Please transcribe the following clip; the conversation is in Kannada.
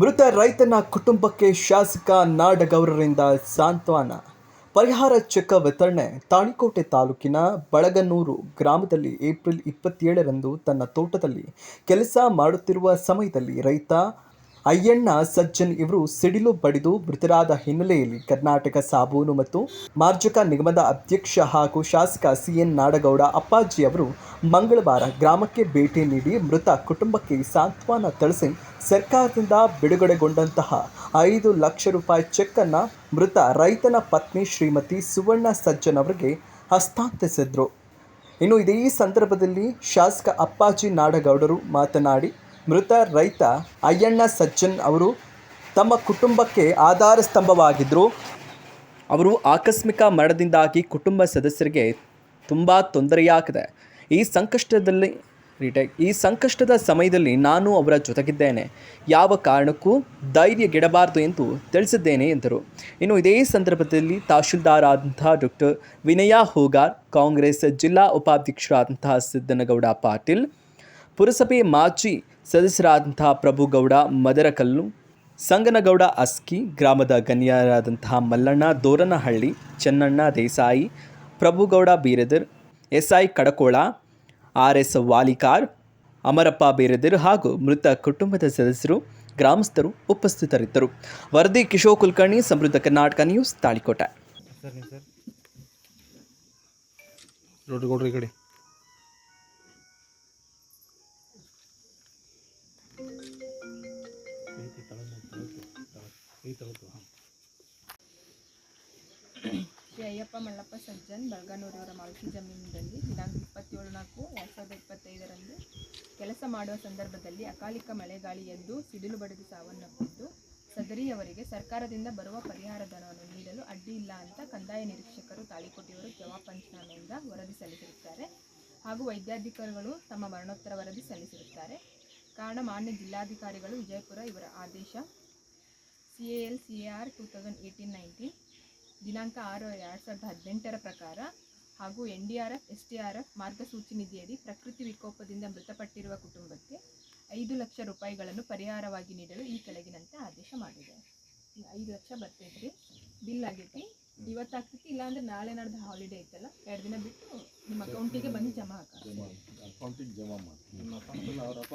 ಮೃತ ರೈತನ ಕುಟುಂಬಕ್ಕೆ ಶಾಸಕ ನಾಡಗೌಡರಿಂದ ಸಾಂತ್ವನ. ಪರಿಹಾರ ಚೆಕ್ ವಿತರಣೆ, ತಾಳಿಕೋಟೆ ತಾಲೂಕಿನ ಬಳಗನೂರು ಗ್ರಾಮದಲ್ಲಿ ಏಪ್ರಿಲ್ ಇಪ್ಪತ್ತೇಳರಂದು ತನ್ನ ತೋಟದಲ್ಲಿ ಕೆಲಸ ಮಾಡುತ್ತಿರುವ ಸಮಯದಲ್ಲಿ ರೈತ ಅಯ್ಯಣ್ಣ ಸಜ್ಜನ್ ಇವರು ಸಿಡಿಲು ಬಡಿದು ಮೃತರಾದ ಹಿನ್ನೆಲೆಯಲ್ಲಿ ಕರ್ನಾಟಕ ಸಾಬೂನು ಮತ್ತು ಮಾರ್ಜಕ ನಿಗಮದ ಅಧ್ಯಕ್ಷ ಹಾಗೂ ಶಾಸಕ ಸಿಎನ್ ನಾಡಗೌಡ ಅಪ್ಪಾಜಿ ಅವರು ಮಂಗಳವಾರ ಗ್ರಾಮಕ್ಕೆ ಭೇಟಿ ನೀಡಿ ಮೃತ ಕುಟುಂಬಕ್ಕೆ ಸಾಂತ್ವನ ತಿಳಿಸಿ ಸರ್ಕಾರದಿಂದ ಬಿಡುಗಡೆಗೊಂಡಂತಹ ಐದು ಲಕ್ಷ ರೂಪಾಯಿ ಚೆಕ್ಕನ್ನು ಮೃತ ರೈತನ ಪತ್ನಿ ಶ್ರೀಮತಿ ಸುವರ್ಣ ಸಜ್ಜನ್ ಅವರಿಗೆ ಹಸ್ತಾಂತರಿಸಿದ್ರು. ಇನ್ನು ಇದೇ ಸಂದರ್ಭದಲ್ಲಿ ಶಾಸಕ ಅಪ್ಪಾಜಿ ನಾಡಗೌಡರು ಮಾತನಾಡಿ ಮೃತ ರೈತ ಅಯ್ಯಣ್ಣ ಸಜ್ಜನ್ ಅವರು ತಮ್ಮ ಕುಟುಂಬಕ್ಕೆ ಆಧಾರ ಸ್ತಂಭವಾಗಿದ್ದರು ಅವರು ಆಕಸ್ಮಿಕ ಮರಣದಿಂದಾಗಿ ಕುಟುಂಬ ಸದಸ್ಯರಿಗೆ ತುಂಬ ತೊಂದರೆಯಾಗಿದೆ. ಈ ಸಂಕಷ್ಟದಲ್ಲಿ ಈ ಸಂಕಷ್ಟದ ಸಮಯದಲ್ಲಿ ನಾನು ಅವರ ಜೊತೆಗಿದ್ದೇನೆ. ಯಾವ ಕಾರಣಕ್ಕೂ ಧೈರ್ಯಗೆಡಬಾರದು ಎಂದು ತಿಳಿಸಿದ್ದೇನೆ ಎಂದರು. ಇನ್ನು ಇದೇ ಸಂದರ್ಭದಲ್ಲಿ ತಹಶೀಲ್ದಾರ್ ಆದಂತಹ ಡಾಕ್ಟರ್ ವಿನಯ ಹೋಗಾರ್, ಕಾಂಗ್ರೆಸ್ ಜಿಲ್ಲಾ ಉಪಾಧ್ಯಕ್ಷರಾದಂತಹ ಸಿದ್ದನಗೌಡ ಪಾಟೀಲ್, ಪುರಸಭೆ ಮಾಜಿ ಸದಸ್ಯರಾದಂತಹ ಪ್ರಭುಗೌಡ, ಮದರಕಲ್ಲು, ಸಂಗನಗೌಡ ಅಸ್ಕಿ, ಗ್ರಾಮದ ಗಣ್ಯರಾದಂತಹ Mallanna, Doranahalli, Chennanna, Desai, Prabhugouda Biradar, SI Kadakol R S Valikar, Amarappa Biradar ಹಾಗೂ ಮೃತ ಕುಟುಂಬದ ಸದಸ್ಯರು, ಗ್ರಾಮಸ್ಥರು ಉಪಸ್ಥಿತರಿದ್ದರು. ವರದಿ ಕಿಶೋರ್ ಕುಲಕರ್ಣಿ, ಸಮೃದ್ಧ ಕರ್ನಾಟಕ ನ್ಯೂಸ್, ತಾಳಿಕೋಟೆ. ಶ್ರೀ ಅಯ್ಯಪ್ಪ ಮಲ್ಲಪ್ಪ ಸಜ್ಜನ್ ಬಳಗನೂರವರ ಮಾಲ್ಕಿ ಜಮೀನಿನಲ್ಲಿ ದಿನಾಂಕ ಇಪ್ಪತ್ತೇಳು ನಾಲ್ಕು, ಎರಡು ಸಾವಿರದ ಇಪ್ಪತ್ತೈದರಂದು ಕೆಲಸ ಮಾಡುವ ಸಂದರ್ಭದಲ್ಲಿ ಅಕಾಲಿಕ ಮಳೆಗಾಳಿ ಎದ್ದು ಸಿಡಿಲು ಬಡಿದು ಸಾವನ್ನಪ್ಪಿದ್ದು, ಸದರಿಯವರಿಗೆ ಸರ್ಕಾರದಿಂದ ಬರುವ ಪರಿಹಾರ ಧನವನ್ನು ನೀಡಲು ಅಡ್ಡಿ ಇಲ್ಲ ಅಂತ ಕಂದಾಯ ನಿರೀಕ್ಷಕರು ತಾಳಿಕೋಟೆಯವರು ಜವಾಬ್ ಪಂಚನಾಮೆಯಿಂದ ವರದಿ ಸಲ್ಲಿಸಿರುತ್ತಾರೆ. ಹಾಗೂ ವೈದ್ಯಾಧಿಕಾರಿಗಳು ತಮ್ಮ ಮರಣೋತ್ತರ ವರದಿ ಸಲ್ಲಿಸಿರುತ್ತಾರೆ. ಕಾರಣ, ಮಾನ್ಯ ಜಿಲ್ಲಾಧಿಕಾರಿಗಳು ವಿಜಯಪುರ ಇವರ ಆದೇಶ C A L C A R two thousand eighteen nineteen ದಿನಾಂಕ ಆರು ಎರಡು ಸಾವಿರದ ಹದಿನೆಂಟರ ಪ್ರಕಾರ ಹಾಗೂ N D R F S T R F ಮಾರ್ಗಸೂಚಿ ನಿಧಿಯಡಿ ಪ್ರಕೃತಿ ವಿಕೋಪದಿಂದ ಮೃತಪಟ್ಟಿರುವ ಕುಟುಂಬಕ್ಕೆ ಐದು ಲಕ್ಷ ರೂಪಾಯಿಗಳನ್ನು ಪರಿಹಾರವಾಗಿ ನೀಡಲು ಈ ಕೆಳಗಿನಂತೆ ಆದೇಶ ಮಾಡಿದೆ. ಐದು ಲಕ್ಷ ಬರ್ತೈತ್ರಿ. ಬಿಲ್ ಆಗೈತಿ. ಇವತ್ತು ಆಗ್ತೈತಿ. ಇಲ್ಲಾಂದ್ರೆ ನಾಳೆ ನಡೆದ ಹಾಲಿಡೇ ಐತಲ್ಲ, ಎರಡು ದಿನ ಬಿಟ್ಟು ನಿಮ್ಮ ಅಕೌಂಟಿಗೆ ಬಂದು ಜಮಾ ಹಾಕ.